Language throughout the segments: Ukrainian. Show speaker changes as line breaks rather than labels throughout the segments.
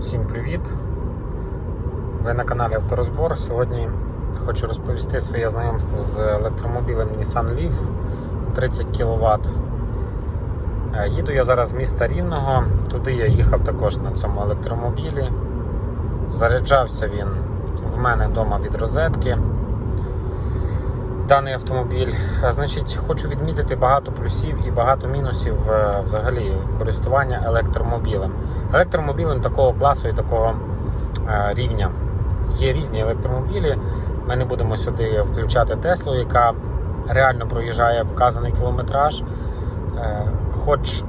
Всім привіт! Ви на каналі Авторозбор. Сьогодні хочу розповісти своє знайомство з електромобілем Nissan Leaf 30 кВт. Їду я зараз з міста Рівного. Туди я їхав також на цьому електромобілі. Заряджався він в мене вдома від розетки. Даний автомобіль. Е, Значить, хочу відмітити багато плюсів і багато мінусів е, взагалі користування електромобілем. Електромобілем такого класу і такого е, рівня. Є різні електромобілі. Ми не будемо сюди включати Теслу, яка реально проїжджає вказаний кілометраж. Хоч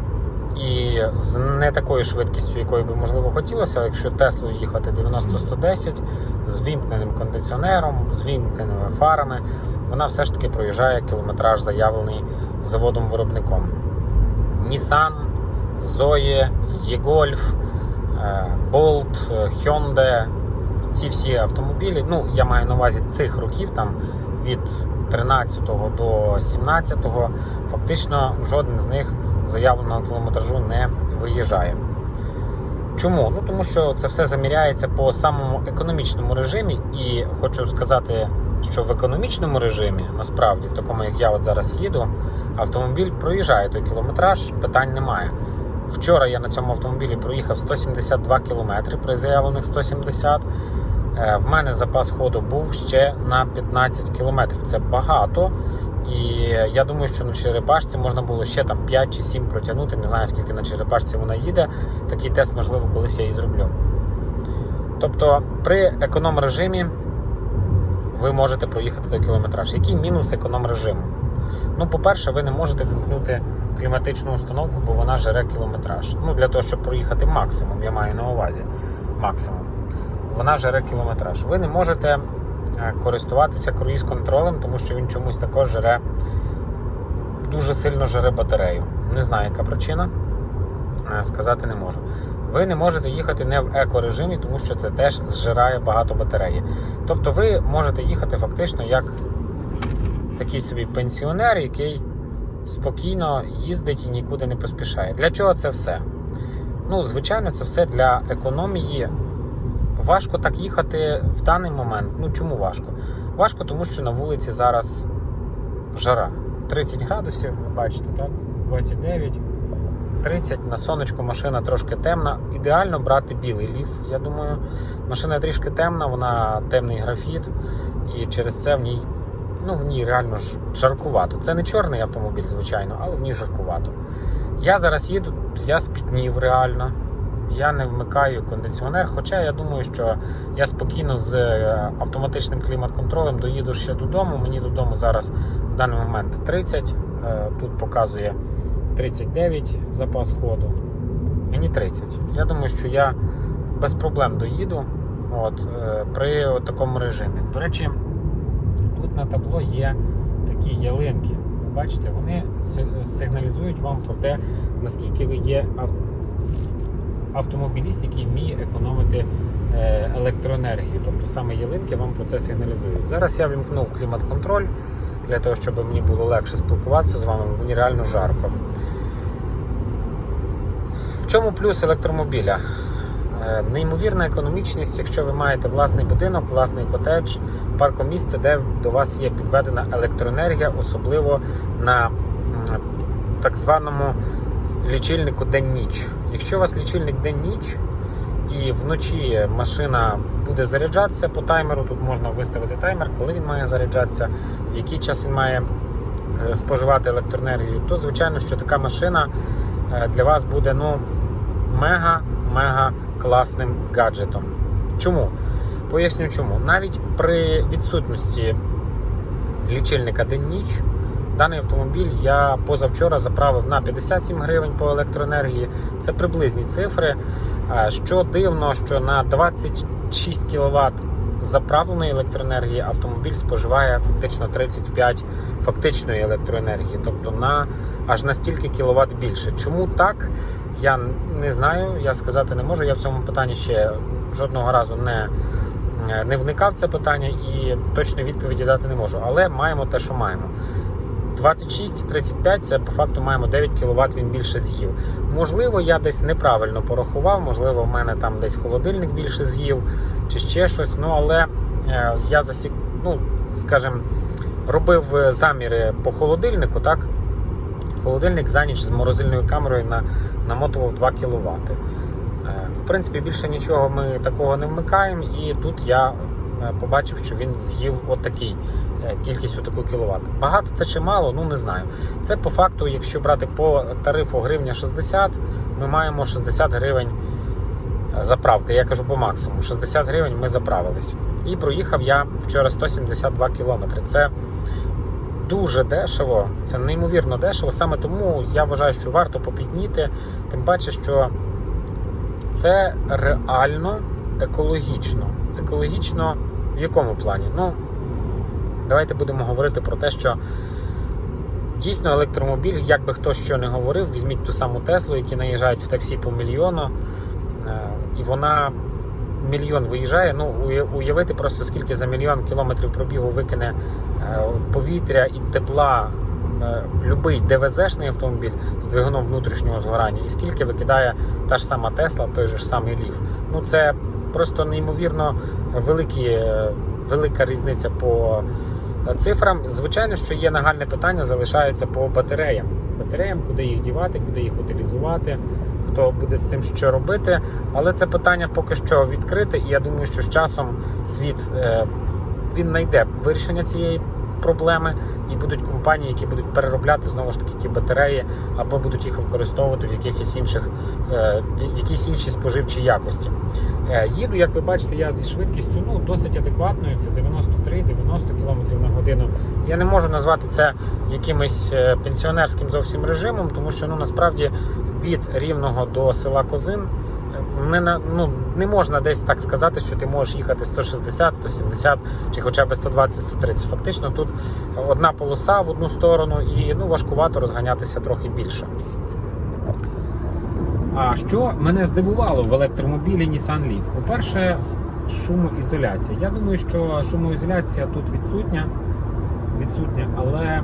і з не такою швидкістю, якою би можливо хотілося, якщо Теслою їхати 90-110 з вімкненим кондиціонером, з вімкненими фарами, вона все ж таки проїжджає кілометраж, заявлений заводом-виробником. Nissan, Zoe, E-Golf, е, Bolt, Hyundai, ці всі автомобілі, ну я маю на увазі цих років, там від 13 до 17, фактично жоден з них заявленого кілометражу не виїжджає. Чому? Ну тому що це все заміряється по самому економічному режимі, і хочу сказати, що в економічному режимі, насправді, в такому як я от зараз їду, автомобіль проїжджає той кілометраж, питань немає. Вчора я на цьому автомобілі проїхав 172 км при заявлених 170 Е, В мене запас ходу був ще на 15 км. Це багато. І я думаю, що на черепашці можна було ще там 5 чи 7 протягнути. Не знаю, скільки на черепашці вона їде. Такий тест, можливо, колись я і зроблю. Тобто при економ режимі ви можете проїхати той кілометраж. Який мінус економ режиму? Ну, по-перше, ви не можете вимкнути кліматичну установку, бо вона жере кілометраж. Ну, для того, щоб проїхати максимум, я маю на увазі. Максимум. Вона жере кілометраж. Ви не можете користуватися круїз-контролем, тому що він чомусь також жере дуже сильно жере батарею. Не знаю, яка причина. е, Сказати не можу. Ви не можете їхати не в еко-режимі, тому що це теж зжирає багато батареї. Тобто ви можете їхати фактично як такий собі пенсіонер, який спокійно їздить і нікуди не поспішає. Для чого це все? Ну, звичайно, це все для економії. Важко так їхати в даний момент. Ну чому важко? Важко, тому що на вулиці зараз жара. 30 градусів, бачите, так? 29. 30 на сонечку машина трошки темна. Ідеально брати білий ліф, я думаю. Машина трішки темна, вона темний графіт, і через це в ній ну, в ній реально жаркувато. Це не чорний автомобіль, звичайно, але в ній жаркувато. Я зараз їду, я спітнів реально. Я не вмикаю кондиціонер, хоча я думаю, що я спокійно з е, автоматичним клімат-контролем доїду ще додому. Мені додому зараз в даний момент 30, е, тут показує 39 запас ходу. Мені 30. Я думаю, що я без проблем доїду от, е, при такому режимі. До речі, тут на табло є такі ялинки. Бачите, вони сигналізують вам про те, наскільки ви є автомобіліст, який вміє економити е, електроенергію. Тобто саме ялинки вам про це сигналізують. Зараз я вімкнув клімат-контроль для того, щоб мені було легше спілкуватися з вами, мені реально жарко. В чому плюс електромобіля? Е, Неймовірна економічність, якщо ви маєте власний будинок, власний котедж, паркомісце, де до вас є підведена електроенергія, особливо на так званому лічильнику день-ніч. Якщо у вас лічильник день-ніч і вночі машина буде заряджатися по таймеру, тут можна виставити таймер, коли він має заряджатися, в який час він має е, споживати електроенергію, то звичайно, що така машина е, для вас буде ну, мега-мега класним гаджетом. Чому? Поясню чому. Навіть при відсутності лічильника день-ніч Даний автомобіль я позавчора заправив на 57 гривень по електроенергії. Це приблизні цифри. Що дивно, що на 26 кВт заправленої електроенергії автомобіль споживає фактично 35 фактичної електроенергії, тобто на аж на стільки кВт більше. Чому так? Я не знаю, я сказати не можу. Я в цьому питанні ще жодного разу не, не вникав в це питання і точної відповіді дати не можу. Але маємо те, що маємо. 26-35 це по факту маємо 9 кВт він більше з'їв. Можливо, я десь неправильно порахував, можливо, в мене там десь холодильник більше з'їв чи ще щось. Ну але е, я засік, ну, скажімо, робив е, заміри по холодильнику, так? Холодильник за ніч з морозильною камерою на, намотував 2 кВт. В принципі, більше нічого ми такого не вмикаємо, і тут я е, побачив, що він з'їв отакий е, кількість таку кіловат. Багато це чи мало, ну не знаю. Це по факту, якщо брати по тарифу гривня 60, ми маємо 60 гривень е, заправки. Я кажу по максимуму. 60 гривень ми заправились. І проїхав я вчора 172 кілометри. Це дуже дешево, це неймовірно дешево. Саме тому я вважаю, що варто попітніти, тим паче, що це реально екологічно. Екологічно в якому плані? Ну, давайте будемо говорити про те, що дійсно електромобіль, як би хто що не говорив, візьміть ту саму Теслу, які наїжджають в таксі по мільйону, е, і вона мільйон виїжджає. Ну, уявити просто скільки за мільйон кілометрів пробігу викине е, повітря і тепла е, любий ДВЗшний автомобіль з двигуном внутрішнього згорання, і скільки викидає та ж сама Тесла, той же ж самий Лів. Ну це просто неймовірно великі, велика різниця по цифрам. Звичайно, що є нагальне питання, залишається по батареям. Батареям, куди їх дівати, куди їх утилізувати, хто буде з цим що робити. Але це питання поки що відкрите, і я думаю, що з часом світ е, він знайде вирішення цієї проблеми, і будуть компанії, які будуть переробляти знову ж таки ті батареї, або будуть їх використовувати в якихось інших, е, в якійсь іншій споживчій якості. Е, Їду, як ви бачите, я зі швидкістю ну, досить адекватною, це 93-90 км на годину. Я не можу назвати це якимось е, пенсіонерським зовсім режимом, тому що ну, насправді від рівного до села Козин не, на, ну, не можна десь так сказати, що ти можеш їхати 160, 170 чи хоча б 120, 130. Фактично тут одна полоса в одну сторону і ну, важкувато розганятися трохи більше. А що мене здивувало в електромобілі Nissan Leaf? По-перше, шумоізоляція. Я думаю, що шумоізоляція тут відсутня, відсутня, але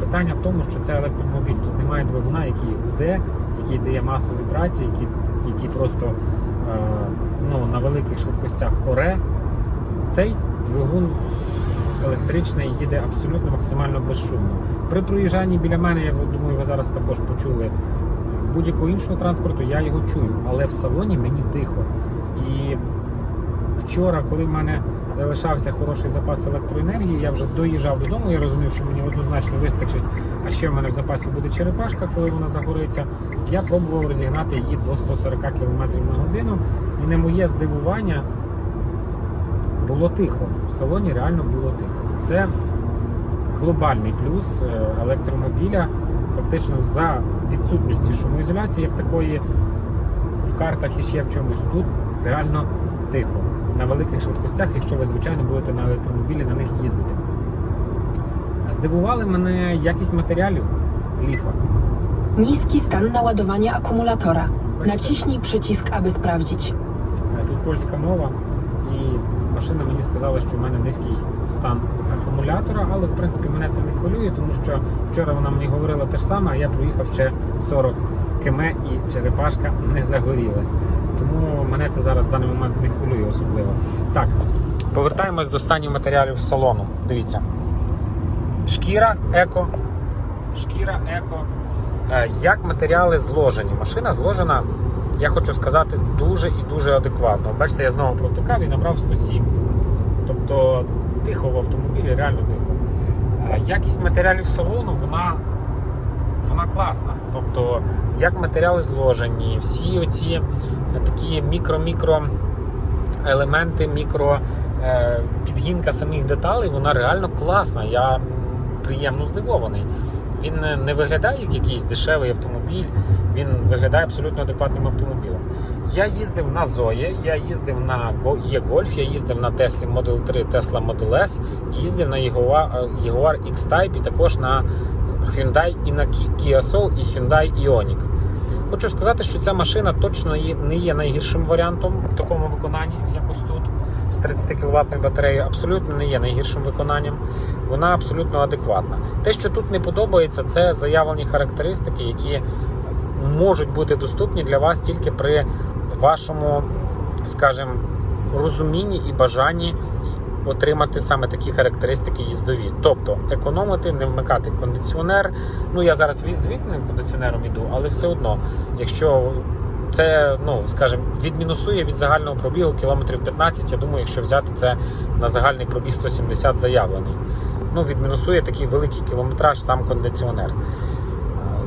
питання в тому, що це електромобіль. Тут немає двигуна, який гуде, який дає масу вібрацій, який, який просто е, ну, на великих швидкостях оре. Цей двигун електричний їде абсолютно максимально безшумно. При проїжджанні біля мене, я думаю, ви зараз також почули будь-якого іншого транспорту, я його чую, але в салоні мені тихо. І вчора, коли в мене залишався хороший запас електроенергії, я вже доїжджав додому, я розумів, що мені однозначно вистачить. А ще в мене в запасі буде черепашка, коли вона загориться. Я пробував розігнати її до 140 км на годину. І на моє здивування було тихо. В салоні реально було тихо. Це глобальний плюс е, електромобіля. Фактично за відсутності шумоізоляції, як такої в картах і ще в чомусь тут реально тихо. На великих швидкостях, якщо ви, звичайно, будете на електромобілі на них їздити. Здивували мене якість матеріалів ліфа.
Stan naładowania akumulatora.
Бачите?
Naciśnij przycisk, aby sprawdzić.
Е, Тут польська мова, і машина мені сказала, що в мене низький стан акумулятора, але в принципі мене це не хвилює, тому що вчора вона мені говорила те ж саме, а я проїхав ще 40 км і черепашка не загорілась. Тому мене це зараз в даний момент не хвилює особливо. Так, повертаємось до станів матеріалів салону. Дивіться. Шкіра еко. Шкіра еко. Е, Як матеріали зложені? Машина зложена я хочу сказати, дуже і дуже адекватно. Бачите, я знову провтикав і набрав 107. Тобто тихо в автомобілі, реально тихо. А Якість матеріалів салону, вона, вона класна. Тобто, як матеріали зложені, всі оці такі мікро-мікро елементи, мікро е, підгінка самих деталей, вона реально класна. Я приємно здивований. Він не- виглядає як якийсь дешевий автомобіль, він виглядає абсолютно адекватним автомобілем. Я їздив на Zoe, я їздив на E-Golf, я їздив на Tesla Model 3, Tesla Model S, їздив на Jaguar, X-Type і також на Hyundai і на Kia Soul і Hyundai Ioniq. Хочу сказати, що ця машина точно не є найгіршим варіантом в такому виконанні, як ось тут. З 30 кВт батареєю абсолютно не є найгіршим виконанням. Вона абсолютно адекватна. Те, що тут не подобається, це заявлені характеристики, які можуть бути доступні для вас тільки при вашому, скажімо, розумінні і бажанні отримати саме такі характеристики їздові. Тобто економити, не вмикати кондиціонер. Ну я зараз від звітним кондиціонером іду, але все одно, якщо це, ну скажімо, відмінусує від загального пробігу кілометрів 15, я думаю, якщо взяти це на загальний пробіг 170 заявлений. Ну, відмінусує такий великий кілометраж сам кондиціонер.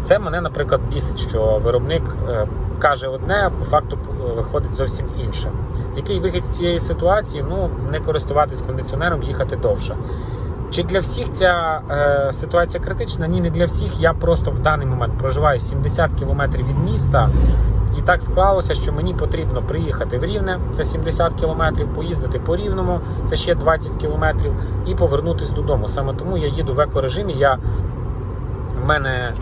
Це мене, наприклад, бісить, що виробник е, каже одне, а по факту е, виходить зовсім інше. Який вихід з цієї ситуації? Ну, не користуватись кондиціонером, їхати довше. Чи для всіх ця е, ситуація критична? Ні, не для всіх. Я просто в даний момент проживаю 70 кілометрів від міста. І так склалося, що мені потрібно приїхати в Рівне, це 70 кілометрів, поїздити по Рівному, це ще 20 кілометрів, і повернутися додому. Саме тому я їду в екорежимі. Я в мене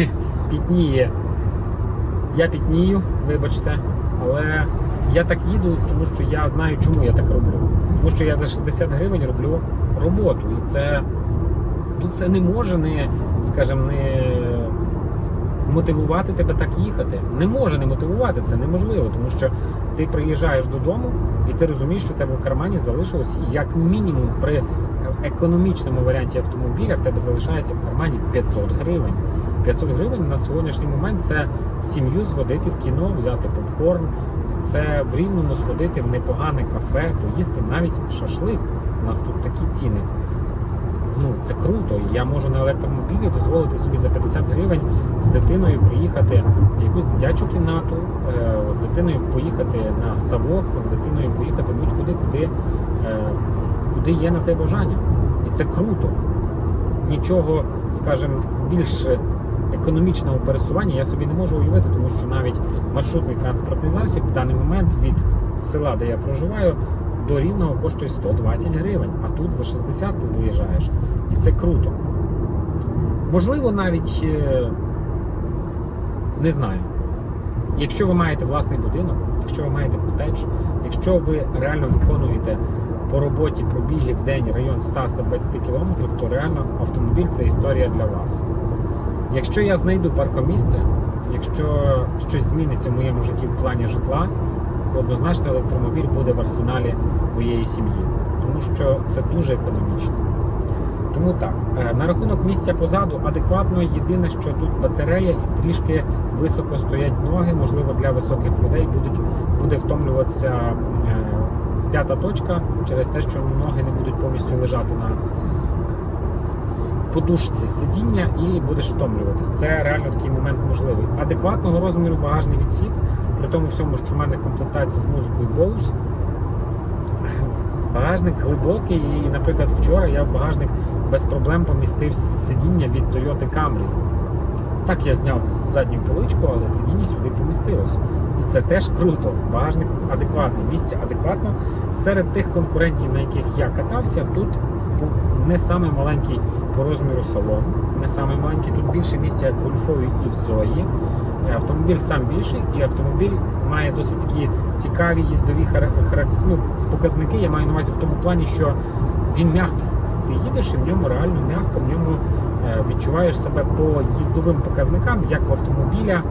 пітніє. Я пітнію, вибачте, але я так їду, тому що я знаю, чому я так роблю. Тому що я за 60 гривень роблю роботу. І це тут це не може не, скажімо, не мотивувати тебе так їхати. Не може не мотивувати, це неможливо, тому що ти приїжджаєш додому і ти розумієш, що в тебе в кармані залишилось як мінімум при економічному варіанті автомобіля в тебе залишається в кармані 500 гривень. 500 гривень на сьогоднішній момент це сім'ю зводити в кіно, взяти попкорн, це в рівному сходити в непогане кафе, поїсти навіть шашлик. У нас тут такі ціни. Ну, це круто. Я можу на електромобілі дозволити собі за 50 гривень з дитиною приїхати в якусь дитячу кімнату, е, з дитиною поїхати на ставок, з дитиною поїхати будь-куди, куди, е, куди є на те бажання. І це круто. Нічого, скажімо, більш економічного пересування я собі не можу уявити, тому що навіть маршрутний транспортний засіб в даний момент від села, де я проживаю, до рівного коштує 120 гривень, а тут за 60 ти заїжджаєш. І це круто. Можливо, навіть е, не знаю. Якщо ви маєте власний будинок, якщо ви маєте котедж, якщо ви реально виконуєте по роботі пробіги в день район 100-120 км, то реально автомобіль це історія для вас. Якщо я знайду паркомісце, якщо щось зміниться в моєму житті в плані житла, однозначно електромобіль буде в арсеналі моєї сім'ї, тому що це дуже економічно. Тому так, е, на рахунок місця позаду адекватно. Єдине, що тут батарея і трішки високо стоять ноги. Можливо, для високих людей будуть буде втомлюватися е, п'ята точка через те, що ноги не будуть повністю лежати на подушці сидіння і будеш втомлюватись. Це реально такий момент можливий. Адекватного розміру багажний відсік, при тому всьому, що в мене комплектація з музикою Bose. Багажник глибокий, і, наприклад, вчора я в багажник без проблем помістив сидіння від Toyota Camry. Так я зняв задню поличку, але сидіння сюди помістилось. Це теж круто. Багажник адекватний, місце адекватно. Серед тих конкурентів, на яких я катався, тут не самий маленький по розміру салон, не самий маленький. Тут більше місця, як в Ульфові і в Зої. Е, Автомобіль сам більший, і автомобіль має досить такі цікаві їздові ну, показники. Я маю на увазі в тому плані, що він м'який. Ти їдеш і в ньому реально м'яко, в ньому е, відчуваєш себе по їздовим показникам, як в автомобіля,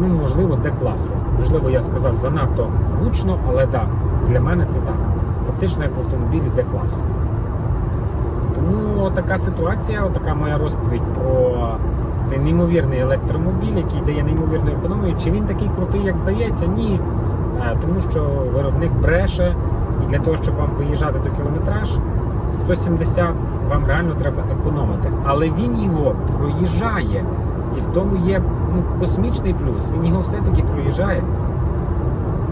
ну, можливо, Д-класу. Можливо, я сказав занадто гучно, але так, для мене це так. Фактично, як в автомобілі Д-класу. Тому така ситуація, така моя розповідь про цей неймовірний електромобіль, який дає неймовірну економію. Чи він такий крутий, як здається? Ні. Е, Тому що виробник бреше, і для того, щоб вам виїжджати до кілометраж 170, вам реально треба економити. Але він його проїжджає. І в тому є ну, космічний плюс. Він його все-таки проїжджає.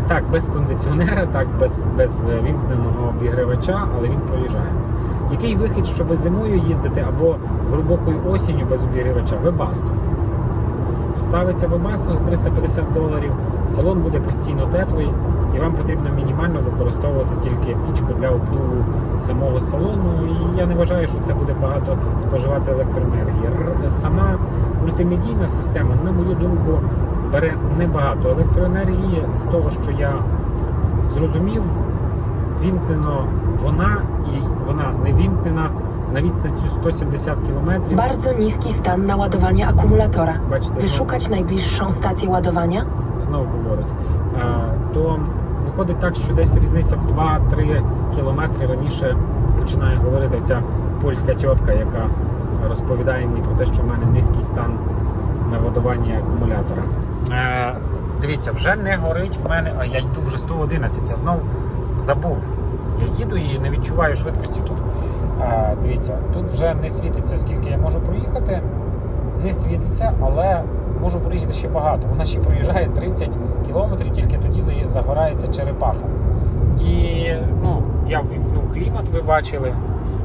Так, без кондиціонера, так, без, без е, вімкненого обігрівача, але він проїжджає. Який вихід, щоб зимою їздити або глибокою осінню без обігрівача? Вебасто. Ставиться вебасто за 350 доларів, салон буде постійно теплий, і вам потрібно мінімально використовувати тільки пічку для обдуву самого салону. І я не вважаю, що це буде багато споживати електроенергії. Сама мультимедійна система, на мою думку, бере небагато електроенергії з того, що я зрозумів, вімкнено вона і вона не вімкнена на відстані 170 км.
Bardzo niski stan naładowania akumulatora.
Бачите,
Wyszukać najbliższą stację ładowania?
знову говорить. Е, То виходить так, що десь різниця в 2-3 кілометри раніше починає говорити ця польська тітка, яка розповідає мені про те, що в мене низький стан наводування акумулятора. Е, Дивіться, вже не горить в мене, а я йду вже 111, я знову забув. Я їду і не відчуваю швидкості тут. Дивіться, тут вже не світиться, скільки я можу проїхати. Не світиться, але можу проїхати ще багато. Вона ще проїжджає 30 кілометрів, тільки тоді загорається черепаха. І ну, я ввімкнув клімат, ви бачили.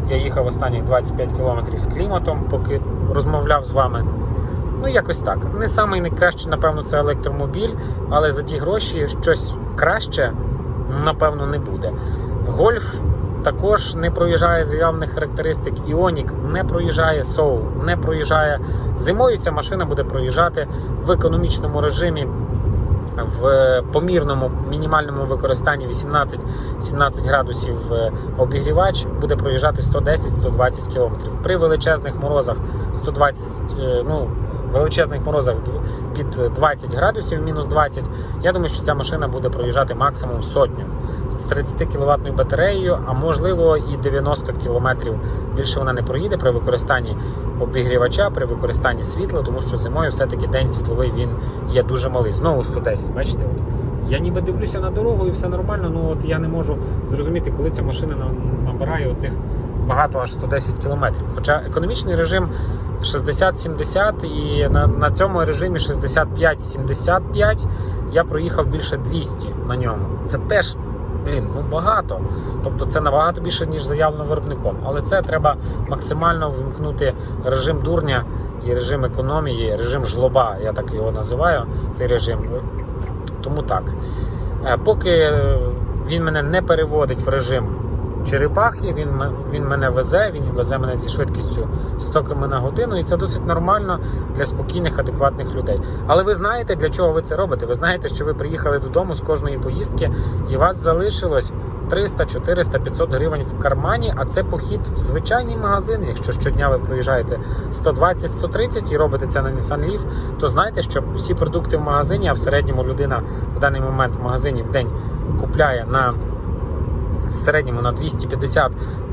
Я їхав останніх 25 кілометрів з кліматом, поки розмовляв з вами. Ну, якось так. Не самий найкращий, напевно, це електромобіль, але за ті гроші щось краще, напевно, не буде. Гольф також не проїжджає заявних характеристик. Іонік не проїжджає, Soul не проїжджає. Зимою ця машина буде проїжджати в економічному режимі. В помірному мінімальному використанні 18-17 градусів е, обігрівач буде проїжджати 110-120 км. При величезних морозах 120, е, ну, величезних морозах під 20 градусів, мінус 20, я думаю, що ця машина буде проїжджати максимум сотню з 30 кВт батареєю, а можливо і 90 км. Більше вона не проїде при використанні обігрівача, при використанні світла, тому що зимою все-таки день світловий він є дуже малий. Знову 110, бачите? Я ніби дивлюся на дорогу і все нормально, ну от я не можу зрозуміти, коли ця машина набирає оцих багато аж 110 кілометрів. Хоча економічний режим 60-70 і на, на цьому режимі 65-75 я проїхав більше 200 на ньому. Це теж, блін, ну багато. Тобто це набагато більше, ніж заявлено виробником. Але це треба максимально вимкнути режим дурня і режим економії, режим жлоба, я так його називаю, цей режим. Тому так. Е, Поки він мене не переводить в режим черепахи, він, він мене везе, він везе мене зі швидкістю 100 км на годину, і це досить нормально для спокійних, адекватних людей. Але ви знаєте, для чого ви це робите? Ви знаєте, що ви приїхали додому з кожної поїздки, і вас залишилось 300, 400, 500 гривень в кармані, а це похід в звичайний магазин. Якщо щодня ви проїжджаєте 120-130 і робите це на Nissan Leaf, то знайте, що всі продукти в магазині, а в середньому людина в даний момент в магазині в день купляє на в середньому на 250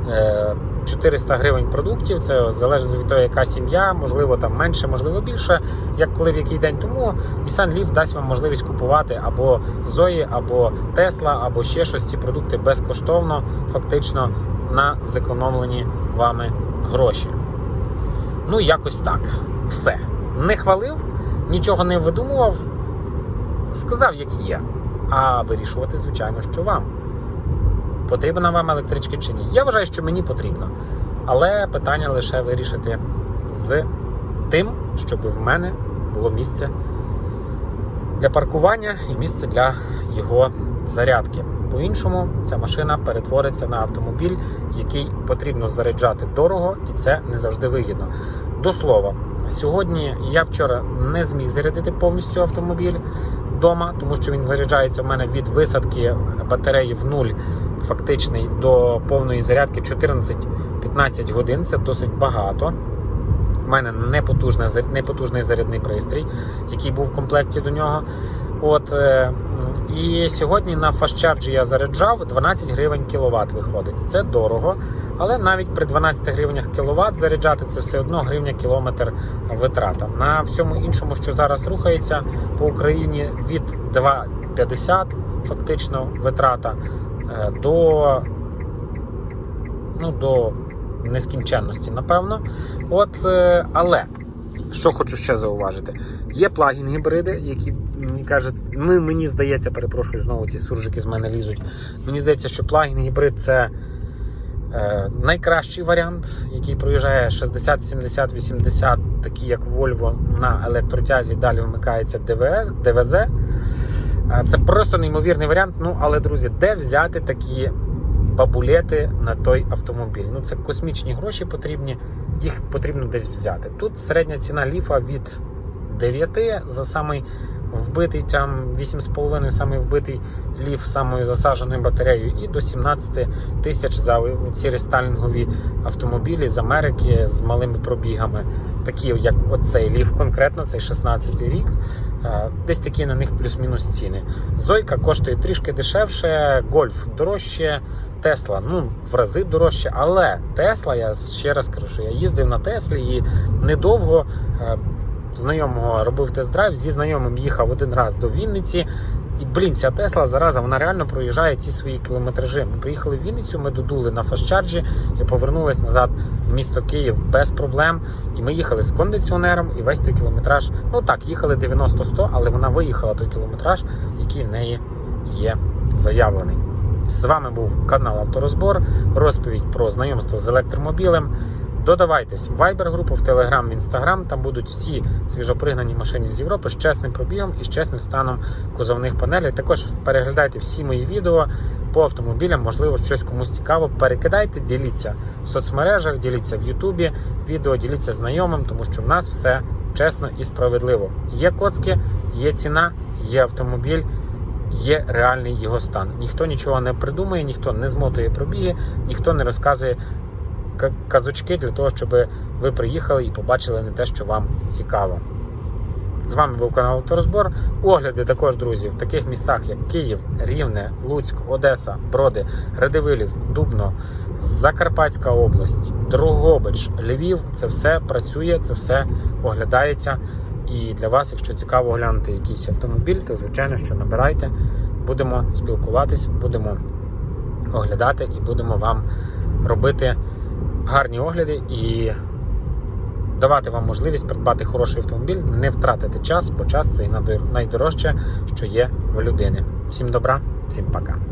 е, 400 гривень продуктів. Це залежно від того, яка сім'я, можливо, там менше, можливо, більше, як коли в який день. Тому Nissan Leaf дасть вам можливість купувати або Zoe, або Tesla, або ще щось. Ці продукти безкоштовно, фактично на зекономлені вами гроші. Ну, якось так. Все. Не хвалив, нічого не видумував, сказав, як є. А вирішувати, звичайно, що вам. Потрібна вам електричка чи ні? Я вважаю, що мені потрібно. Але питання лише вирішити з тим, щоб в мене було місце для паркування і місце для його зарядки. По-іншому, ця машина перетвориться на автомобіль, який потрібно заряджати дорого, і це не завжди вигідно. До слова, сьогодні я вчора не зміг зарядити повністю автомобіль вдома, тому що він заряджається в мене від висадки батареї в нуль фактичний до повної зарядки 14-15 годин. Це досить багато. У мене непотужний зарядний пристрій, який був в комплекті до нього. От, е, і сьогодні на фастчарджі я заряджав 12 гривень кіловат виходить. Це дорого, але навіть при 12 гривнях кіловат заряджати це все одно гривня кілометр витрата. На всьому іншому, що зараз рухається по Україні, від 2,50 фактично витрата е, до, ну, до нескінченності, напевно. От, е, але що хочу ще зауважити, є плагін-гібриди, які мені кажуть, ми, мені здається, перепрошую, знову ці суржики з мене лізуть. Мені здається, що плагін-гібрид це е, найкращий варіант, який проїжджає 60, 70, 80 такі як Volvo на електротязі, далі вмикається ДВС, ДВЗ. Е, Це просто неймовірний варіант. Ну, але, друзі, де взяти такі бабулети на той автомобіль? Ну, це космічні гроші потрібні, їх потрібно десь взяти. Тут середня ціна ліфа від 9 за самий вбитий, там 8,5 самий вбитий ліф самою засадженою батареєю, і до 17 тисяч за ці рестайлінгові автомобілі з Америки з малими пробігами, такі як оцей ліф, конкретно цей 16 й рік. Е, Десь такі на них плюс-мінус ціни. Зойка коштує трішки дешевше, гольф дорожче, Тесла ну в рази дорожче. Але Тесла, я ще раз кажу, що я їздив на Теслі і недовго. Знайомого робив тест-драйв, зі знайомим їхав один раз до Вінниці. І блін, ця Тесла зараза, вона реально проїжджає ці свої кілометражі. Ми приїхали в Вінницю, ми додули на фастчарджі і повернулись назад в місто Київ без проблем. І ми їхали з кондиціонером, і весь той кілометраж. Ну так, їхали 90-100, але вона виїхала той кілометраж, який в неї є заявлений. З вами був канал Авторозбор, розповідь про знайомство з електромобілем. Додавайтесь в Viber групу, в Telegram, в Instagram. Там будуть всі свіжопригнані машини з Європи з чесним пробігом і з чесним станом кузовних панелей. Також переглядайте всі мої відео по автомобілям. Можливо, щось комусь цікаво. Перекидайте, діліться в соцмережах, діліться в Ютубі, відео діліться знайомим, тому що в нас все чесно і справедливо. Є коцки, є ціна, є автомобіль. Є реальний його стан. Ніхто нічого не придумує, ніхто не змотує пробіги, ніхто не розказує казочки для того, щоб ви приїхали і побачили не те, що вам цікаво. З вами був канал Авторозбор. Огляди також, друзі, в таких містах, як Київ, Рівне, Луцьк, Одеса, Броди, Радивилів, Дубно, Закарпатська область, Дрогобич, Львів. Це все працює, це все оглядається. І для вас, якщо цікаво оглянути якийсь автомобіль, то звичайно, що набирайте, будемо спілкуватись, будемо оглядати і будемо вам робити гарні огляди і давати вам можливість придбати хороший автомобіль, не втратити час, бо час це найдорожче, що є в людини. Всім добра, всім пока.